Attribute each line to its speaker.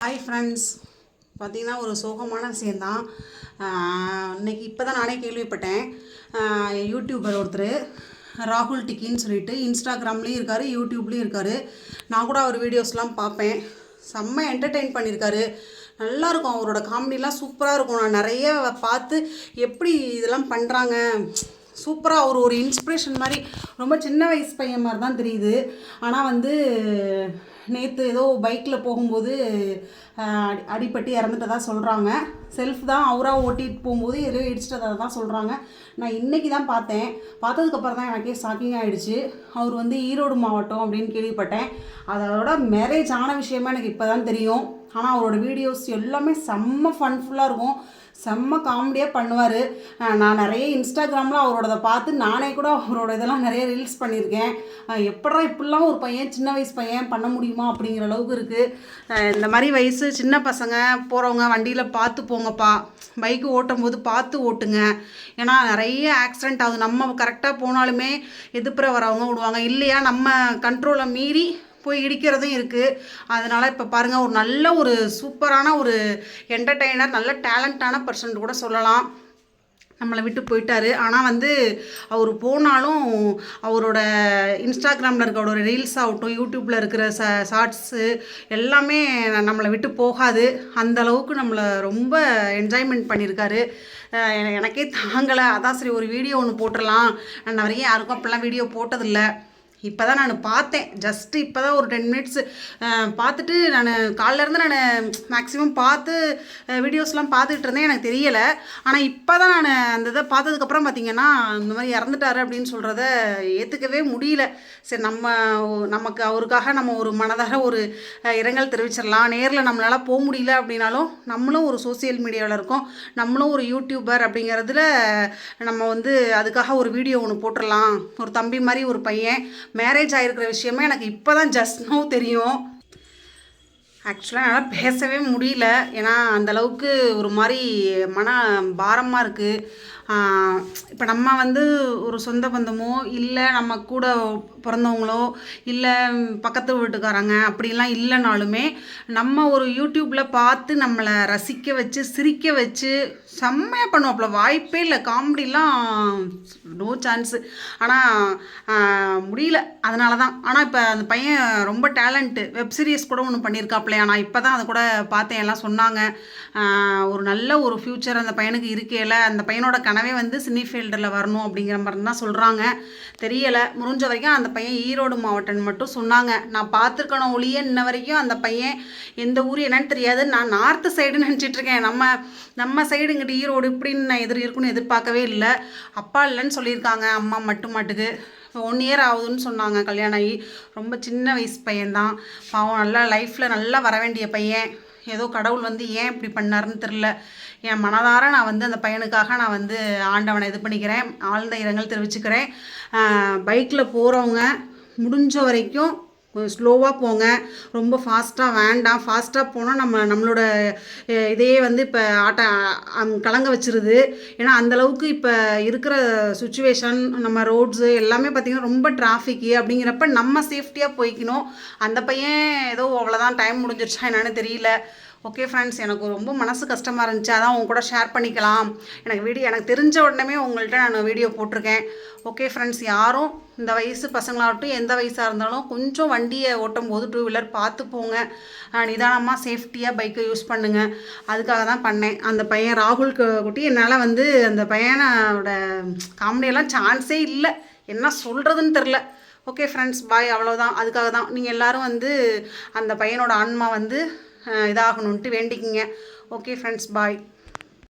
Speaker 1: Hi friends பார்த்தீங்கன்னா ஒரு சோகமான விஷயந்தான் ஆஹ் இன்னைக்கு இப்போ தான் நானே கேள்விப்பட்டேன். யூடியூபர் ஒருத்தர் ராகுல் டிக்கின்னு சொல்லிட்டு இன்ஸ்டாகிராம்லேயும் இருக்கார் யூடியூப்லேயும் இருக்கார். நான் கூட அவர் வீடியோஸ்லாம் பார்ப்பேன். செம்ம என்டர்டெயின் பண்ணியிருக்காரு நல்லாயிருக்கும். அவரோட காமெடிலாம் சூப்பராக இருக்கும். நான் நிறைய பார்த்து எப்படி இதெல்லாம் பண்ணுறாங்க சூப்பராக அவர் ஒரு இன்ஸ்பிரேஷன் மாதிரி ரொம்ப சின்ன வயசு பையன் மாதிரி தான் தெரியுது. ஆனால் வந்து நேற்று ஏதோ பைக்கில் போகும்போது அடிப்பட்டு அடி இறந்துட்டதா சொல்கிறாங்க செல்ஃப் தான் அவராக ஓட்டிகிட்டு போகும்போது ஏதோ இடிச்சிட்டதாக தான் சொல்கிறாங்க நான் இன்றைக்கி தான் பார்த்தேன். பார்த்ததுக்கப்புறம் தான் எனக்கே ஷாக்கிங் ஆகிடுச்சு அவர் வந்து ஈரோடு மாவட்டம் அப்படின்னு கேள்விப்பட்டேன். அதோட மேரேஜ் ஆன விஷயமா எனக்கு இப்போ தான் தெரியும். ஆனால் அவரோட வீடியோஸ் எல்லாமே செம்ம ஃபன்ஃபுல்லாக இருக்கும். செம்ம காமெடியாக பண்ணுவார். நான் நிறைய இன்ஸ்டாகிராமில் அவரோடத பார்த்து நானே கூட அவரோட இதெல்லாம் நிறைய ரீல்ஸ் பண்ணியிருக்கேன். எப்படா இப்படிலாம் ஒரு பையன் சின்ன வயசு பையன் பண்ண முடியுமா அப்படிங்கிற அளவுக்கு இருக்குது இந்த மாதிரி வயசு சின்ன பசங்க போகிறவங்க வண்டியில் பார்த்து போங்கப்பா. பைக்கு ஓட்டும் போது பார்த்து ஓட்டுங்க. ஏன்னா நிறைய ஆக்சிடென்ட் ஆகுது. நம்ம கரெக்டாக போனாலுமே எதிர்ப்புற வரவங்க விடுவாங்க. இல்லையா நம்ம கண்ட்ரோலை மீறி போய் இடிக்கிறதும் இருக்குது அதனால் இப்போ பாருங்கள் ஒரு நல்ல ஒரு சூப்பரான ஒரு என்டர்டெய்னர் நல்ல டேலண்டான பர்சன் கூட சொல்லலாம். நம்மளை விட்டு போயிட்டாரு. ஆனால் வந்து அவர் போனாலும் அவரோட இன்ஸ்டாகிராமில் இருக்க அவரோட ரீல்ஸ் ஆகட்டும் யூடியூப்பில் இருக்கிற ச ஷார்ட்ஸு எல்லாமே நம்மளை விட்டு போகாது. அந்த அளவுக்கு நம்மளை ரொம்ப என்ஜாய்மெண்ட் பண்ணியிருக்காரு. எனக்கே தாங்கலை. அதான் சரி ஒரு வீடியோ ஒன்று போட்டுடலாம். நான் நிறைய யாருக்கும் அப்படிலாம் வீடியோ போட்டதில்லை. இப்போ தான் நான் பார்த்தேன். ஜஸ்ட்டு இப்போ தான் ஒரு டென் மினிட்ஸ் பார்த்துட்டு நான் காலிலேருந்து நான் மேக்ஸிமம் பார்த்து வீடியோஸ்லாம் பார்த்துட்டு இருந்தேன். எனக்கு தெரியலை. ஆனால் இப்போ தான் நான் அந்த இதை பார்த்ததுக்கப்புறம் பார்த்தீங்கன்னா இந்த மாதிரி இறந்துட்டாரு அப்படின்னு சொல்கிறத ஏற்றுக்கவே முடியல. சரி நம்ம நமக்கு அவருக்காக நம்ம ஒரு மனதார ஒரு இரங்கல் தெரிவிச்சிடலாம் நேரில் நம்மளால் போக முடியல அப்படின்னாலும் நம்மளும் ஒரு சோஷியல் மீடியாவில் இருக்கோம். நம்மளும் ஒரு யூடியூபர் அப்படிங்கிறதுல நம்ம வந்து அதுக்காக ஒரு வீடியோ ஒன்று போட்டுடலாம் ஒரு தம்பி மாதிரி ஒரு பையன். மேரேஜ் ஆகிருக்கிற விஷயமே எனக்கு இப்போ தான் ஜஸ்ட் நோ தெரியும். ஆக்சுவலாக என்னால் பேசவே முடியல. ஏன்னா அந்த அளவுக்கு ஒரு மாதிரி மன பாரமாக இருக்குது இப்போ நம்ம வந்து ஒரு சொந்த பந்தமோ இல்லை நம்ம கூட பிறந்தவங்களோ இல்லை பக்கத்து வீட்டுக்காரங்க அப்படிலாம் இல்லைனாலுமே நம்ம ஒரு யூடியூப்பில் பார்த்து நம்மளை ரசிக்க வச்சு சிரிக்க வச்சு செம்மையாக பண்ணுவாப்புல. வாய்ப்பே இல்லை. காமெடிலாம் நோ சான்ஸு. ஆனால் முடியல. அதனால தான். ஆனால் இப்போ அந்த பையன் ரொம்ப டேலண்ட்டு வெப் சீரிஸ் கூட ஒன்று பண்ணியிருக்காப்புலையா நான் இப்போ தான் அதை கூட பார்த்தேன். எல்லாம் சொன்னாங்க. ஒரு நல்ல ஒரு ஃப்யூச்சர் அந்த பையனுக்கு இருக்கையில் அந்த பையனோட கணக்கு கனவே வந்து சினி ஃபீல்டில் வரணும் அப்படிங்கிற மாதிரி தான் சொல்கிறாங்க தெரியலை. முடிஞ்ச வரைக்கும் அந்த பையன் ஈரோடு மாவட்டம் மட்டும் சொன்னாங்க. நான் பார்த்துருக்கணும் ஒளிய இன்ன வரைக்கும் அந்த பையன் எந்த ஊர் என்னன்னு தெரியாது. நான் நார்த்து சைடு நினச்சிட்டு இருக்கேன். நம்ம நம்ம சைடு இங்கிட்டு ஈரோடு இப்படின்னு நான் எதிர் இருக்குன்னு எதிர்பார்க்கவே இல்லை. அப்பா இல்லைன்னு சொல்லியிருக்காங்க. அம்மா மட்டும் மாட்டுக்கு. இப்போ ஒன் இயர் ஆகுதுன்னு சொன்னாங்க. கல்யாணம் ஆகி ரொம்ப சின்ன வயசு பையன்தான். பாவம் நல்லா லைஃப்பில் நல்லா வர வேண்டிய பையன். ஏதோ கடவுள் வந்து ஏன் இப்படி பண்ணாருன்னு தெரில என் மனதார நான் வந்து அந்த பையனுக்காக நான் வந்து ஆண்டவனை இது பண்ணிக்கிறேன். ஆழ்ந்த இரங்கல் தெரிவிச்சுக்கிறேன். பைக்கில் போகிறவங்க முடிஞ்ச வரைக்கும் கொஞ்சம் ஸ்லோவாக போங்க. ரொம்ப ஃபாஸ்ட்டாக வேண்டாம். ஃபாஸ்ட்டாக போனால் நம்ம நம்மளோட இதையே வந்து இப்போ ஆட்ட கலங்க வச்சிருது. ஏன்னா அந்தளவுக்கு இப்போ இருக்கிற சுச்சுவேஷன் நம்ம ரோட்ஸு எல்லாமே பார்த்திங்கன்னா ரொம்ப டிராஃபிக்கு அப்படிங்கிறப்ப நம்ம சேஃப்டியாக போய்க்கணும். அந்த பையன் ஏதோ அவ்வளோதான் டைம் முடிஞ்சிருச்சா என்னன்னு தெரியல. ஓகே ஃப்ரெண்ட்ஸ் எனக்கு ரொம்ப மனசு கஷ்டமாக இருந்துச்சு. அதான் உங்க கூட ஷேர் பண்ணிக்கலாம். எனக்கு வீடியோ எனக்கு தெரிஞ்ச உடனே உங்கள்கிட்ட நான் வீடியோ போட்டிருக்கேன். ஓகே ஃப்ரெண்ட்ஸ் யாரும் இந்த வயசு பசங்களாகட்டும் எந்த வயசாக இருந்தாலும் கொஞ்சம் வண்டியை ஓட்டும் போது டூ வீலர் பார்த்து போங்க. நிதானமாக சேஃப்டியாக பைக்கை யூஸ் பண்ணுங்க. அதுக்காக தான் பண்ணேன். அந்த பையன் ராகுல் குட்டி என்னால் வந்து அந்த பையனோட காமெடியெல்லாம் சான்ஸே இல்லை. என்ன சொல்கிறதுன்னு தெரில ஓகே ஃப்ரெண்ட்ஸ் பாய் அவ்வளோதான் அதுக்காக தான். நீங்கள் எல்லோரும் வந்து அந்த பையனோட ஆன்மா வந்து இதாகணுன்ட்டு வேண்டிக்கிங்க. Okay friends bye